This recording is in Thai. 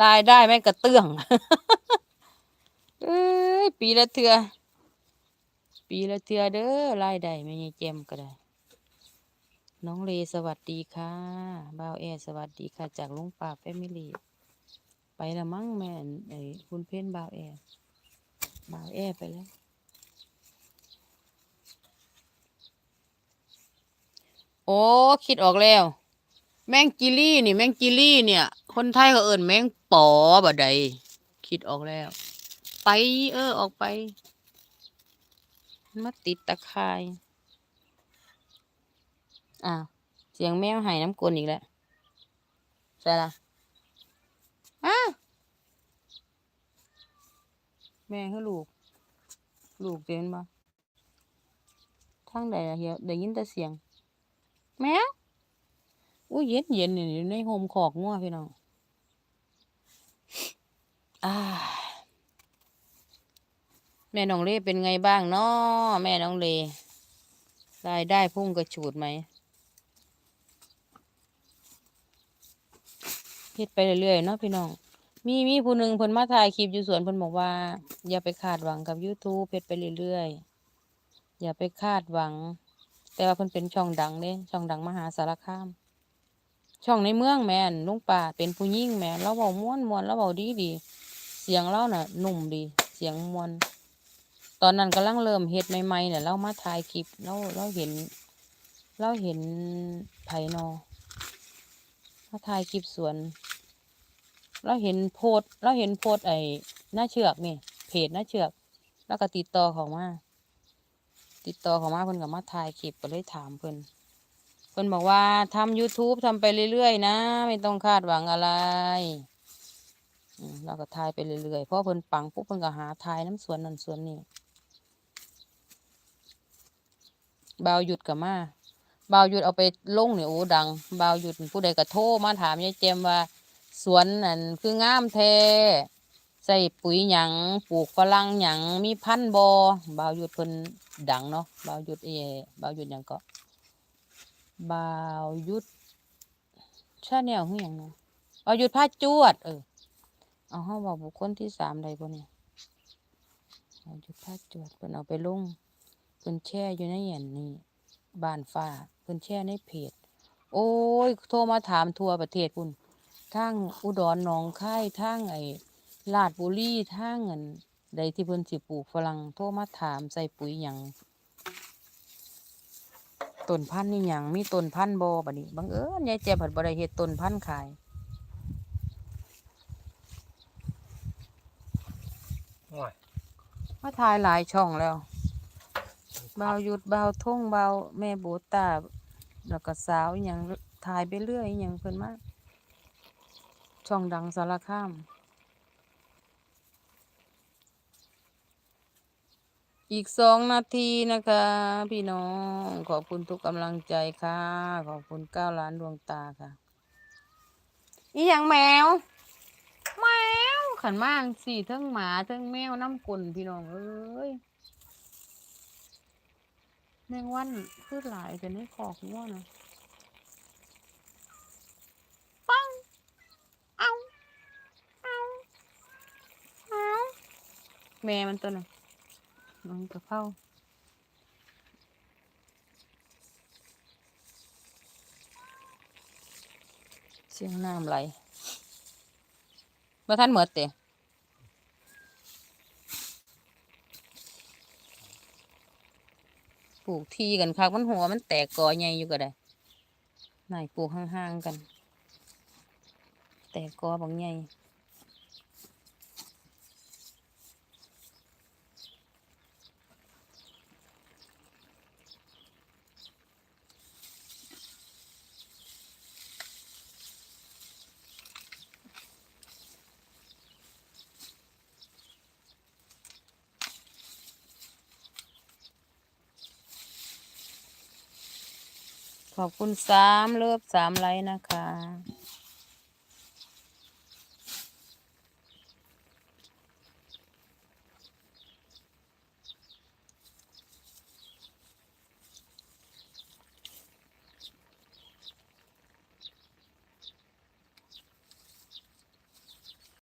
ตายได้ไม่กระเตื้องเอ้ยปีละเทือ ปีละเทือเด้อรายได้ไม่ใช่เจมก็ได้ น้องเลสวัสดีค่ะบ่าวแอสวัสดีค่ะ จากลุงป่าแฟมิลี่ ไปละมั้งแม่ไอ้คุณเพ่นบ่าวแอบ่าวแอไปแล้วโอ้ คิดออกแล้ว แมงจิลี่นี่ แมงจิลี่เนี่ย คนไทยเขาเอิ้นแมงปอบ่ใดคิดออกแล้ว ไป เออ ออกไปมาติดตะคายอ้าวเสียงแมวหายน้ำกลนอีกแล้วใช่ละอ้าแม่คือลูก ลูกเต็นบ่ทางใดล่ะเฮียได้ยินแต่เสียง แมว อุ้ยเย็นเย็นนี่อยู่ในโฮมคอกงัวพี่น้องอ่าแม่น้องเล่เป็นไงบ้างเนาะแม่น้องเล่รายได้พุ่งกระฉูดไหมเฮ็ดไปเรื่อยๆเนาะพี่น้อง มีมีผู้หนึ่งเพิ่นมาถ่ายคลิปอยู่สวนเพิ่นบอกว่า อย่าไปคาดหวังกับ YouTube เฮ็ดไปเรื่อยๆ อย่าไปคาดหวัง แต่ว่าเพิ่นเป็นช่องดังเด้ช่องดังมหาสารคาม ช่องในเมืองแมนลุงป่าเป็นผู้หญิงแมนเราเว้าม่วนม่วนเราเว้าดีดี เสียงเราน่ะหนุ่มดี เสียงมวน ตอนนั้นกำลังเริ่มเฮ็ดใหม่ๆเนี่ยเรามาถ่ายคลิปเราเราเห็น เราเห็นไผนอมาถ่ายคลิปสวน เราเห็นโพสเราเห็นโพสไอ้หน้าเชือกนี่เพจหน้าเชือก แล้วก็ติดต่อเขามาติดต่อเขามาเพิ่นก็มาถ่ายคลิปก็เลยถามเพิ่น นบอกว่าทำ YouTube ทำไปเรื่อยๆ นะ ไม่ต้องคาดหวังอะไรเราก็ถ่ายไปเรื่อยๆ เพราะเพิ่นปังปุ๊บเพิ่นก็หาถ่ายน้ำสวนนั่นสวนนี่บาวหยุดกับมาบาวหยุดเอาไปลงเนี่ยโอ้ดังบาวหยุดผู้ใดก็โทรมาถามยายเจมว่า สวนนั่นคืองามแท้ใส่ปุ๋ยหยังปลูกฝรั่งหยังมีพันธุ์บ่บ่าวหยุดเพิ่นดังเนาะบาวหยุดเอบาวหยุดหยังก็ บ่าวยุดชาแนลคือหยังเนาะบ่าวยุดพาจวด เออ เอาเฮาเว้าบุคคลที่สามได้บ่เนี่ยบ่าวยุดพาจวดเพิ่นเอาไปลงเพิ่นแชร์อยู่ในอันนี้บานฟ้าเพิ่นแชร์ในเพจ โอ้ย โทรมาถามทั่วประเทศพุ่นทั้งอุดรหนองคายทั้งไอ้ลาดบุรีทั้งเงินใดที่เพิ่นสิปลูกฝรั่งโทรมาถามใส่ปุ๋ยหยัง ต้นพันธุ์นี่หยังมีต้นพันธุ์บ่บัดนี้บังเอิญยายแจ่มเพิ่นบ่ได้เฮ็ดต้นพันธุ์ขายโอ้ยมาถ่ายหลายช่องแล้วบ่าวหยุดบ่าวท่งบ่าวแม่โบตาแล้วก็สาวอหยังถ่ายไปเรื่อยอหยังเพิ่นมาช่องดังสารคาม อีกสองนาทีนะคะ พี่น้องขอบคุณทุกกำลังใจค่ะ ขอบคุณเก้าล้านดวงตาค่ะอีหยังแมว แมวขันมากสี่เทั้งหมาเทั้งแมวน้ำกลนพี่น้องเอ้ยแมงวันคือหลายแต่ในขอกง่วนะปังเอาเอาเอาแม่มันตัวน่ะ น้องกระเพราเสียงน้ำไหลเมื่อท่านเหมือดเตะปลูกที่กันคักมันหัวมันแตกกอใหญ่อยู่ก็ได้นายปลูกห่างๆกัน แตกกอบางใหญ่ ขอบคุณสามเลิฟสามไลค์นะคะ